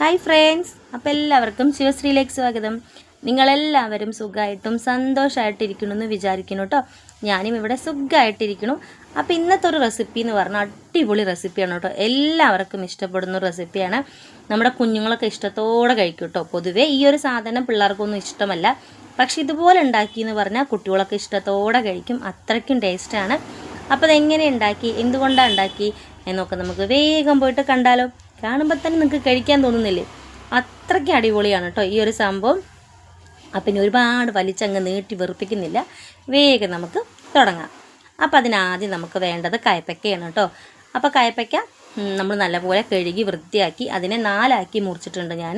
Hi friends അപ്പോൾ എല്ലാവർക്കും ശിവശ്രീയിലേക്ക് സ്വാഗതം. നിങ്ങളെല്ലാവരും സുഖമായിട്ടും സന്തോഷമായിട്ടിരിക്കണമെന്ന് വിചാരിക്കുന്നു കേട്ടോ. ഞാനും ഇവിടെ സുഖമായിട്ടിരിക്കണു അപ്പോൾ ഇന്നത്തെ ഒരു റെസിപ്പി എന്ന് പറഞ്ഞാൽ അടിപൊളി റെസിപ്പിയാണ് കേട്ടോ. എല്ലാവർക്കും ഇഷ്ടപ്പെടുന്ന റെസിപ്പിയാണ് നമ്മുടെ കുഞ്ഞുങ്ങളൊക്കെ ഇഷ്ടത്തോടെ കഴിക്കും കേട്ടോ. പൊതുവേ ഈ ഒരു സാധനം പിള്ളേർക്കൊന്നും ഇഷ്ടമല്ല. പക്ഷേ ഇതുപോലെ ഉണ്ടാക്കി എന്ന് പറഞ്ഞാൽ കുട്ടികളൊക്കെ ഇഷ്ടത്തോടെ കഴിക്കും. അത്രയ്ക്കും ടേസ്റ്റാണ് അപ്പോൾ അതെങ്ങനെ ഉണ്ടാക്കി? എന്തുകൊണ്ടാണ് ഉണ്ടാക്കി? എന്നൊക്കെ നമുക്ക് വേഗം പോയിട്ട് കണ്ടാലോ. കാണുമ്പോൾ തന്നെ നിങ്ങൾക്ക് കഴിക്കാൻ തോന്നുന്നില്ലേ? അത്രയ്ക്ക് അടിപൊളിയാണ് കേട്ടോ ഈ ഒരു സംഭവം. അപ്പം ഇനി ഒരുപാട് വലിച്ചങ്ങ് നീട്ടി വെറുപ്പിക്കുന്നില്ല. വേഗം നമുക്ക് തുടങ്ങാം. അപ്പോൾ അതിനാദ്യം നമുക്ക് വേണ്ടത് കയപ്പയ്ക്കയാണ് കേട്ടോ അപ്പോൾ കയപ്പയ്ക്ക നമ്മൾ നല്ലപോലെ കഴുകി വൃത്തിയാക്കി അതിനെ നാലാക്കി മുറിച്ചിട്ടുണ്ട് ഞാൻ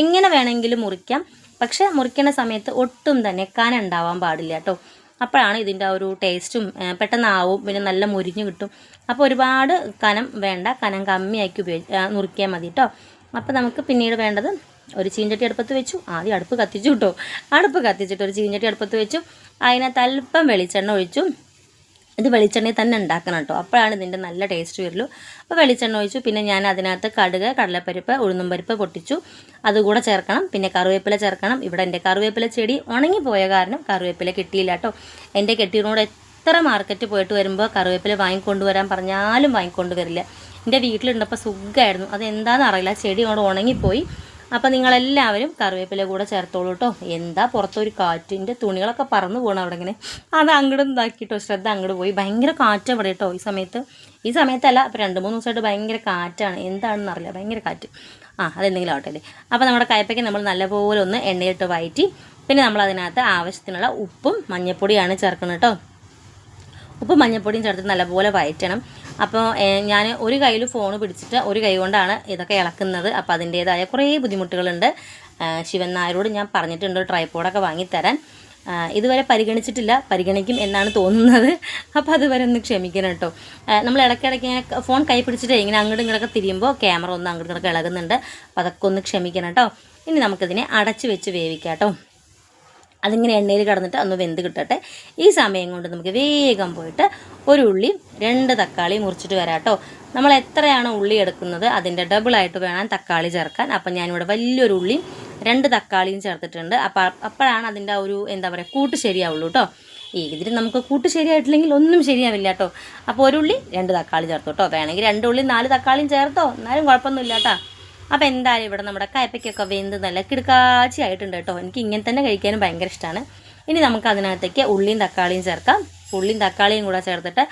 എങ്ങനെ വേണമെങ്കിലും മുറിക്കാം. പക്ഷേ മുറിക്കുന്ന സമയത്ത് ഒട്ടും തന്നെ കന ഉണ്ടാവാൻ പാടില്ല കേട്ടോ അപ്പോഴാണ് ഇതിന്റെ ഒരു ടേസ്റ്റും പെട്ടെന്നാവും പിന്നെ നല്ല മുരിഞ്ഞ് കിട്ടും. അപ്പോൾ ഒരുപാട് കനം വേണ്ട കനം കമ്മിയാക്കി ഉപയോഗിച്ച് നുറുക്കിയാൽ മതി കേട്ടോ അപ്പോൾ നമുക്ക് പിന്നീട് വേണ്ടത് ഒരു ചീഞ്ചട്ടി അടുപ്പത്ത് വെച്ചു. ആദ്യം അടുപ്പ് കത്തിച്ചു കേട്ടോ അടുപ്പ് കത്തിച്ചിട്ട് ഒരു ചീഞ്ചട്ടി അടുപ്പത്ത് വെച്ചു. അതിനകത്ത് അല്പം വെളിച്ചെണ്ണ ഒഴിച്ചു. ഇത് വെളിച്ചെണ്ണയിൽ തന്നെ ഉണ്ടാക്കണം കേട്ടോ. അപ്പോഴാണ് ഇതിന്റെ നല്ല ടേസ്റ്റ് വരുള്ളൂ. അപ്പോൾ വെളിച്ചെണ്ണ ഒഴിച്ചു. പിന്നെ ഞാൻ അതിനകത്ത് കടുക് കടലപ്പരിപ്പ് ഉഴുന്നും പരിപ്പ് പൊട്ടിച്ചു. അതുകൂടെ ചേർക്കണം. പിന്നെ കറിവേപ്പില ചേർക്കണം. ഇവിടെ എന്റെ കറിവേപ്പില ചെടി ഉണങ്ങിപ്പോയ കാരണം കറിവേപ്പില കിട്ടിയില്ല കേട്ടോ. എന്റെ കെട്ടിയോട് എത്ര മാർക്കറ്റ് പോയിട്ട് വരുമ്പോൾ കറിവേപ്പില വാങ്ങിക്കൊണ്ടുവരാൻ പറഞ്ഞാലും വാങ്ങിക്കൊണ്ട് വരില്ല എന്റെ വീട്ടിലുണ്ടപ്പോൾ സുഖമായിരുന്നു. അത് എന്താണെന്ന് അറിയില്ല ചെടി അവിടെ ഉണങ്ങിപ്പോയി. അപ്പോൾ നിങ്ങളെല്ലാവരും കറിവേപ്പില കൂടെ ചേർത്തോളൂ കേട്ടോ എന്താ പുറത്തൊരു കാറ്റിന്റെ തുണികളൊക്കെ പറന്നു പോകണം അവിടെ ഇങ്ങനെ. അത് അങ്ങോട്ട് ഇതാക്കിട്ടോ. ശ്രദ്ധ അങ്ങോട്ട് പോയി. ഭയങ്കര കാറ്റ് അവിടെ കേട്ടോ ഈ സമയത്ത്. ഈ സമയത്തല്ല അപ്പോൾ രണ്ട് മൂന്ന് ദിവസമായിട്ട് ഭയങ്കര കാറ്റാണ്. എന്താണെന്ന് അറിയില്ല. ഭയങ്കര കാറ്റ്. ആ അതെന്തെങ്കിലും ആവട്ടെ അല്ലേ? അപ്പോൾ നമ്മുടെ കയ്പയ്ക്ക് നമ്മൾ നല്ലപോലെ ഒന്ന് എണ്ണയിട്ട് വയറ്റി പിന്നെ നമ്മൾ അതിനകത്ത് ആവശ്യത്തിനുള്ള ഉപ്പും മഞ്ഞൾപ്പൊടിയാണ് ചേർക്കുന്നത് കേട്ടോ ഉപ്പും മഞ്ഞൾപ്പൊടിയും ചേർത്ത് നല്ലപോലെ വയറ്റണം. അപ്പോൾ ഞാൻ ഒരു കയ്യിൽ ഫോൺ പിടിച്ചിട്ട് ഒരു കൈ കൊണ്ടാണ് ഇതൊക്കെ ഇളക്കുന്നത്. അപ്പോൾ അതിന്റേതായ കുറേ ബുദ്ധിമുട്ടുകളുണ്ട്. ശിവൻ നായരോട് ഞാൻ പറഞ്ഞിട്ടുണ്ട് ട്രൈപ്പോഡൊക്കെ വാങ്ങിത്തരാൻ. ഇതുവരെ പരിഗണിച്ചിട്ടില്ല. പരിഗണിക്കും എന്നാണ് തോന്നുന്നത്. അപ്പോൾ അതുവരെ ഒന്ന് ക്ഷമിക്കണം കേട്ടോ. നമ്മൾ ഇടയ്ക്കിടയ്ക്ക് ഇങ്ങനെ ഫോൺ കൈ പിടിച്ചിട്ട് ഇങ്ങനെ അങ്ങോട്ടും ഇങ്ങോട്ടൊക്കെ തിരിയുമ്പോൾ ക്യാമറ ഒന്ന് അങ്ങോട്ടും ഇങ്ങോട്ടൊക്കെ ഇളകുന്നുണ്ട്. അപ്പോൾ അതൊക്കെ ഒന്ന് ക്ഷമിക്കണം കേട്ടോ. ഇനി നമുക്കിതിനെ അടച്ച് വെച്ച് വേവിക്കാം കേട്ടോ. അതിങ്ങനെ എണ്ണയിൽ കടന്നിട്ട് ഒന്ന് വെന്ത് കിട്ടട്ടെ. ഈ സമയം കൊണ്ട് നമുക്ക് വേഗം പോയിട്ട് ഒരു ഉള്ളി രണ്ട് തക്കാളി മുറിച്ചിട്ട് വരാം കേട്ടോ. നമ്മൾ എത്രയാണ് ഉള്ളി എടുക്കുന്നത്? അതിന്റെ ഡബിളായിട്ട് വേണം തക്കാളി ചേർക്കാൻ. അപ്പം ഞാനിവിടെ വലിയൊരു ഉള്ളിയും രണ്ട് തക്കാളിയും ചേർത്തിട്ടുണ്ട്. അപ്പോൾ അപ്പോഴാണ് അതിന്റെ ഒരു എന്താ പറയുക കൂട്ട് ശരിയാവുള്ളൂ കേട്ടോ. ഇതിന് നമുക്ക് കൂട്ട് ശരിയായിട്ടില്ലെങ്കിൽ ഒന്നും ശരിയാവില്ല കേട്ടോ. അപ്പോൾ ഒരു ഉള്ളി രണ്ട് തക്കാളി ചേർത്തു കേട്ടോ. വേണമെങ്കിൽ രണ്ട് ഉള്ളി നാല് തക്കാളിയും ചേർത്തോ. എന്നാലും കുഴപ്പമൊന്നുമില്ല കേട്ടോ. അപ്പോൾ എന്തായാലും ഇവിടെ നമ്മുടെ കയപ്പയ്ക്കൊക്കെ വെന്ത് നല്ല കിടുക്കാച്ചി ആയിട്ടുണ്ട് കേട്ടോ. എനിക്ക് ഇങ്ങനെ തന്നെ കഴിക്കാനും ഭയങ്കര ഇഷ്ടമാണ്. ഇനി നമുക്ക് അതിനകത്തേക്ക് ഉള്ളിയും തക്കാളിയും ചേർക്കാം. ഉള്ളിയും തക്കാളിയും കൂടെ ചേർത്തിട്ട്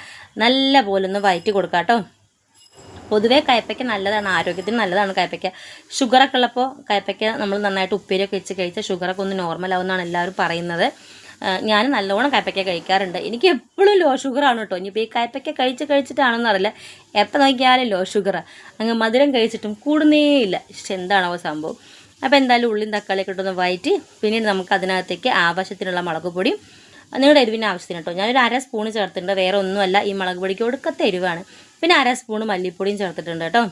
നല്ല പോലെ ഒന്ന് വയറ്റി കൊടുക്കാം കേട്ടോ പൊതുവേ കയ്പയ്ക്ക നല്ലതാണ് ആരോഗ്യത്തിന് നല്ലതാണ് കയ്പയ്ക്ക ഷുഗറൊക്കെ ഉള്ളപ്പോൾ കയ്പയ്ക്ക നമ്മൾ നന്നായിട്ട് ഉപ്പേരിയൊക്കെ വെച്ച് കഴിച്ചാൽ ഷുഗറൊക്കെ ഒന്ന് നോർമൽ ആവുമെന്നാണ് എല്ലാവരും പറയുന്നത്. ഞാൻ നല്ലോണം കയ്പയ്ക്ക കഴിക്കാറുണ്ട്. എനിക്ക് എപ്പോഴും ലോ ഷുഗറാണ് കേട്ടോ ഇനിയിപ്പോൾ ഈ കയ്പയ്ക്ക കഴിച്ച് കഴിച്ചിട്ടാണെന്ന് അറിയില്ല. എപ്പോൾ നോക്കിയാലും ലോ ഷുഗറാണ് അങ്ങ് മധുരം കഴിച്ചിട്ടും കൂടുന്നേയില്ല. എന്താണോ സംഭവം. അപ്പോൾ എന്തായാലും ഉള്ളിയും തക്കാളിയൊക്കെ ഇട്ടൊന്ന് വയറ്റി പിന്നീട് നമുക്ക് അതിനകത്തേക്ക് ആവശ്യത്തിനുള്ള മുളക് പൊടിയും നിങ്ങളുടെ എരിവിന്റെ ആവശ്യത്തിന് കേട്ടോ. ഞാനൊരു അര സ്പൂൺ ചേർത്തിട്ടുണ്ട്. വേറെ ഒന്നുമല്ല. ഈ മുളക് പൊടിക്ക് ഒടുക്കത്തെ എരിവാണ്. പിന്നെ അര സ്പൂൺ മല്ലിപ്പൊടിയും ചേർത്തിട്ടുണ്ട് കേട്ടോ.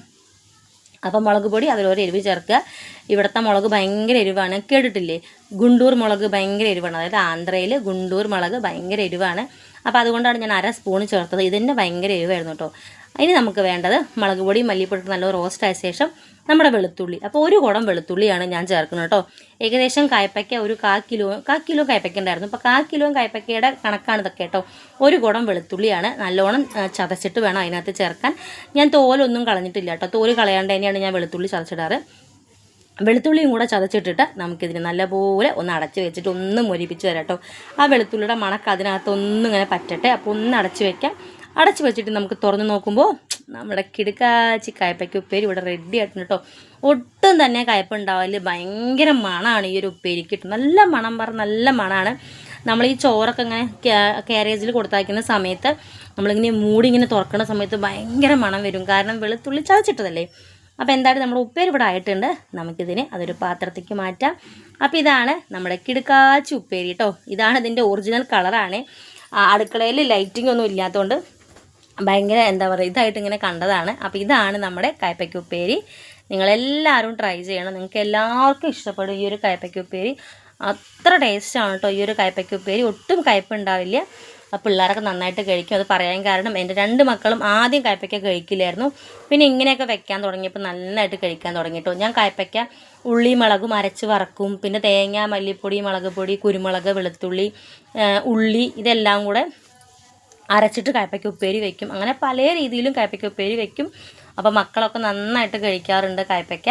അപ്പം മുളക് പൊടി അതിലൊരു എരിവ് ചേർക്കുക. ഇവിടുത്തെ മുളക് ഭയങ്കര എരിവാണ്. കേട്ടിട്ടില്ലേ? ഗുണ്ടൂർ മുളക് ഭയങ്കര എരിവാണ്. അതായത് ആന്ധ്രയിൽ ഗുണ്ടൂർ മുളക് ഭയങ്കര എരിവാണ്. അപ്പോൾ അതുകൊണ്ടാണ് ഞാൻ അര സ്പൂൺ ചേർത്തത്. ഇതിന്റെ ഭയങ്കര എരിവായിരുന്നു കേട്ടോ. ഇനി നമുക്ക് വേണ്ടത് മുളക് പൊടി മല്ലിപ്പൊടി നല്ല റോസ്റ്റ് ആയ ശേഷം നമ്മുടെ വെളുത്തുള്ളി. അപ്പോൾ ഒരു കുടം വെളുത്തുള്ളിയാണ് ഞാൻ ചേർക്കുന്നത് കേട്ടോ ഏകദേശം കായ്പയ്ക്ക ഒരു കാ കിലോ കാ കിലോ കായ്പയ്ക്ക ഉണ്ടായിരുന്നു. അപ്പോൾ കാ കിലോ കായ്പയ്ക്കയുടെ കണക്കാണ് ഇതൊക്കെ കേട്ടോ ഒരു കുടം വെളുത്തുള്ളിയാണ്. നല്ലോണം ചതച്ചിട്ട് വേണം അതിനകത്ത് ചേർക്കാൻ. ഞാൻ തോലൊന്നും കളഞ്ഞിട്ടില്ല കേട്ടോ തോൽ കളയാണ്ട് തന്നെയാണ് ഞാൻ വെളുത്തുള്ളി ചതച്ചിടാറ്. വെളുത്തുള്ളിയും കൂടെ ചതച്ചിട്ടിട്ട് നമുക്കിതിന് നല്ലപോലെ ഒന്ന് അടച്ച് വെച്ചിട്ട് ഒന്ന് മൊരിപ്പിച്ച് തരാം കേട്ടോ ആ വെളുത്തുള്ളിയുടെ മണക്ക് അതിനകത്തൊന്നും ഇങ്ങനെ പറ്റട്ടെ. അപ്പോൾ ഒന്ന് അടച്ച് വെക്കാം. അടച്ച് വെച്ചിട്ട് നമുക്ക് തുറന്ന് നോക്കുമ്പോൾ നമ്മുടെ കിടുക്കാച്ചി കയ്പയ്ക്ക് ഉപ്പേരി ഇവിടെ റെഡി ആയിട്ടുണ്ട് കേട്ടോ ഒട്ടും തന്നെ കയ്പ ഉണ്ടാവില്ല ഭയങ്കര മണമാണ് ഈ ഒരു ഉപ്പേരിക്ക് കിട്ടും നല്ല മണം പറ നല്ല മണമാണ് നമ്മൾ ഈ ചോറൊക്കെ ഇങ്ങനെ കാരേജിൽ കൊടുത്തയക്കുന്ന സമയത്ത് നമ്മളിങ്ങനെ മൂടി ഇങ്ങനെ തുറക്കുന്ന സമയത്ത് ഭയങ്കര മണം വരും. കാരണം വെളുത്തുള്ളി ചതച്ചിട്ടതല്ലേ? അപ്പോൾ എന്തായാലും നമ്മൾ ഉപ്പേരി ഇവിടെ ആയിട്ടുണ്ട്. നമുക്കിതിനെ അതൊരു പാത്രത്തേക്ക് മാറ്റാം. അപ്പോൾ ഇതാണ് നമ്മുടെ കിടുക്കാച്ചി ഉപ്പേരി കേട്ടോ ഇതാണ് ഇതിന്റെ ഒറിജിനൽ കളറാണ് അടുക്കളയിൽ ലൈറ്റിംഗ് ഒന്നും ഇല്ലാത്തതുകൊണ്ട് ഭയങ്കര എന്താ പറയുക ഇതായിട്ട് ഇങ്ങനെ കണ്ടതാണ്. അപ്പോൾ ഇതാണ് നമ്മുടെ കയ്പയ്ക്ക ഉപ്പേരി. നിങ്ങളെല്ലാവരും ട്രൈ ചെയ്യണം. നിങ്ങൾക്ക് എല്ലാവർക്കും ഇഷ്ടപ്പെടും ഈ ഒരു കയ്പയ്ക്ക ഉപ്പേരി. അത്ര ടേസ്റ്റാണ് കേട്ടോ ഈ ഒരു കയ്പയ്ക്ക ഉപ്പേരി. ഒട്ടും ആ പിള്ളേരൊക്കെ നന്നായിട്ട് കഴിക്കും. അത് പറയാൻ കാരണം എന്റെ രണ്ട് മക്കളും ആദ്യം കയ്പയ്ക്ക കഴിക്കില്ലായിരുന്നു. പിന്നെ ഇങ്ങനെയൊക്കെ വെക്കാൻ തുടങ്ങിയപ്പോൾ നന്നായിട്ട് കഴിക്കാൻ തുടങ്ങിട്ടോ. ഞാൻ കയ്പയ്ക്ക ഉള്ളി മുളകും അരച്ച് വറക്കും. പിന്നെ തേങ്ങ മല്ലിപ്പൊടി മുളക് പൊടി കുരുമുളക് വെളുത്തുള്ളി ഉള്ളി ഇതെല്ലാം കൂടെ അരച്ചിട്ട് കയ്പ്പയ്ക്ക ഉപ്പേരി വയ്ക്കും അങ്ങനെ പല രീതിയിലും കയ്പ്പയ്ക്ക ഉപ്പേരി വയ്ക്കും അപ്പോൾ മക്കളൊക്കെ നന്നായിട്ട് കഴിക്കാറുണ്ട് കയ്പ്പയ്ക്ക.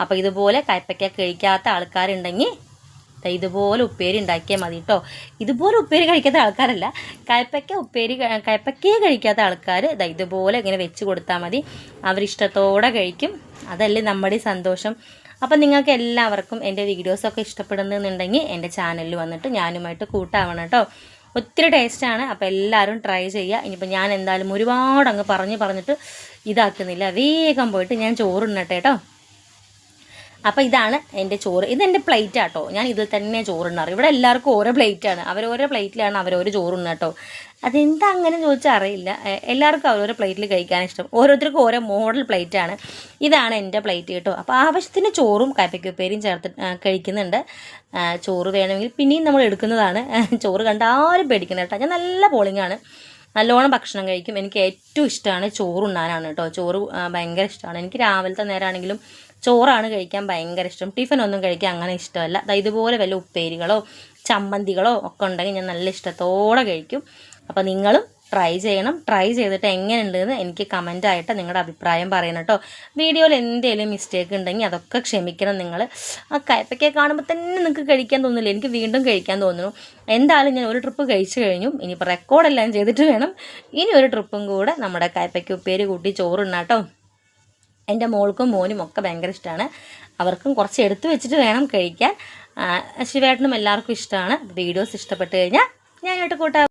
അപ്പോൾ ഇതുപോലെ കയ്പ്പയ്ക്ക കഴിക്കാത്ത ആൾക്കാരുണ്ടെങ്കിൽ ഇതുപോലെ ഉപ്പേരി ഉണ്ടാക്കിയാൽ മതി കേട്ടോ ഇതുപോലെ ഉപ്പേരി കഴിക്കാത്ത ആൾക്കാരല്ല. കയ്പ്പയ്ക്ക ഉപ്പേരി ക- കയ്പ്പയ്ക്കയെ കഴിക്കാത്ത ആൾക്കാർ ഇതാ ഇതുപോലെ ഇങ്ങനെ വെച്ച് കൊടുത്താൽ മതി. അവരിഷ്ടത്തോടെ കഴിക്കും. അതല്ലേ നമ്മുടെ സന്തോഷം. അപ്പം നിങ്ങൾക്ക് എല്ലാവർക്കും എന്റെ വീഡിയോസൊക്കെ ഇഷ്ടപ്പെടുന്നുണ്ടെങ്കിൽ എന്റെ ചാനലിൽ വന്നിട്ട് ഞാനുമായിട്ട് കൂട്ടാവണം കേട്ടോ ഒത്തിരി ടേസ്റ്റാണ് അപ്പോൾ എല്ലാവരും ട്രൈ ചെയ്യുക ഇനിയിപ്പോൾ ഞാൻ എന്തായാലും ഒരുപാട് അങ്ങ് പറഞ്ഞ് പറഞ്ഞിട്ട് ഇതാക്കുന്നില്ല. വേഗം പോയിട്ട് ഞാൻ ചോറുണ്ണട്ടെ കേട്ടോ അപ്പോൾ ഇതാണ് എന്റെ ചോറ്. ഇതെന്റെ പ്ലേറ്റ് ആട്ടോ. ഞാൻ ഇതിൽ തന്നെ ചോറുണ്ണാറ്. ഇവിടെ എല്ലാവർക്കും ഓരോ പ്ലേറ്റാണ് അവരോരോ പ്ലേറ്റിലാണ് അവരോരോ ചോറുണ്ണ കേട്ടോ അതെന്താ അങ്ങനെ ചോദിച്ചാൽ അറിയില്ല. എല്ലാവർക്കും അവരോരോ പ്ലേറ്റിൽ കഴിക്കാൻ ഇഷ്ടം. ഓരോരുത്തർക്കും ഓരോ മോഡൽ പ്ലേറ്റാണ് ഇതാണ് എന്റെ പ്ലേറ്റ് കേട്ടോ അപ്പോൾ ആവശ്യത്തിന് ചോറും കയ്പ്പയ്ക്കുപ്പേരിയും ചേർത്ത് കഴിക്കുന്നുണ്ട്. ചോറ് വേണമെങ്കിൽ പിന്നെയും നമ്മൾ എടുക്കുന്നതാണ്. ചോറ് കണ്ട ആരും പേടിക്കുന്നത് കേട്ടോ ഞാൻ നല്ല പോളിങ്ങാണ് നല്ലോണം ഭക്ഷണം കഴിക്കും. എനിക്ക് ഏറ്റവും ഇഷ്ടമാണ് ചോറുണ്ണാനാണ് കേട്ടോ. ചോറ് ഭയങ്കര ഇഷ്ടമാണ്. എനിക്ക് രാവിലത്തെ നേരമാണെങ്കിലും ചോറാണ് കഴിക്കാൻ ഭയങ്കര ഇഷ്ടം. ടിഫിൻ ഒന്നും കഴിക്കാൻ അങ്ങനെ ഇഷ്ടമല്ല. ഇതുപോലെ വല്ല ഉപ്പേരികളോ ചമ്മന്തികളോ ഒക്കെ ഉണ്ടെങ്കിൽ ഞാൻ നല്ല ഇഷ്ടത്തോടെ കഴിക്കും. അപ്പോൾ നിങ്ങളും ട്രൈ ചെയ്യണം. ട്രൈ ചെയ്തിട്ട് എങ്ങനെയുണ്ടെന്ന് എനിക്ക് കമന്റായിട്ട് നിങ്ങളുടെ അഭിപ്രായം പറയണം കേട്ടോ. വീഡിയോയിൽ എന്തെങ്കിലും മിസ്റ്റേക്ക് ഉണ്ടെങ്കിൽ അതൊക്കെ ക്ഷമിക്കണം നിങ്ങൾ ആ കയ്പയ്ക്ക കാണുമ്പോൾ തന്നെ നിങ്ങൾക്ക് കഴിക്കാൻ തോന്നില്ല. എനിക്ക് വീണ്ടും കഴിക്കാൻ തോന്നുന്നു. എന്തായാലും ഞാൻ ഒരു ട്രിപ്പ് കഴിച്ചു കഴിഞ്ഞു. ഇനിയിപ്പോൾ റെക്കോർഡെല്ലാം ചെയ്തിട്ട് വേണം. ഇനി ഒരു ട്രിപ്പും കൂടെ നമ്മുടെ കയ്പയ്ക്ക ഉപ്പേരി കൂട്ടി ചോറുണ്ണാട്ടോ എന്റെ മോൾക്കും മോനും ഒക്കെ ഭയങ്കര ഇഷ്ടമാണ് അവർക്കും കുറച്ച് എടുത്തു വെച്ചിട്ട് വേണം കഴിക്കാൻ. ശിവേട്ടനും എല്ലാവർക്കും ഇഷ്ടമാണ് വീഡിയോസ് ഇഷ്ടപ്പെട്ട് കഴിഞ്ഞാൽ ഞാനായിട്ട് കൂട്ടാം.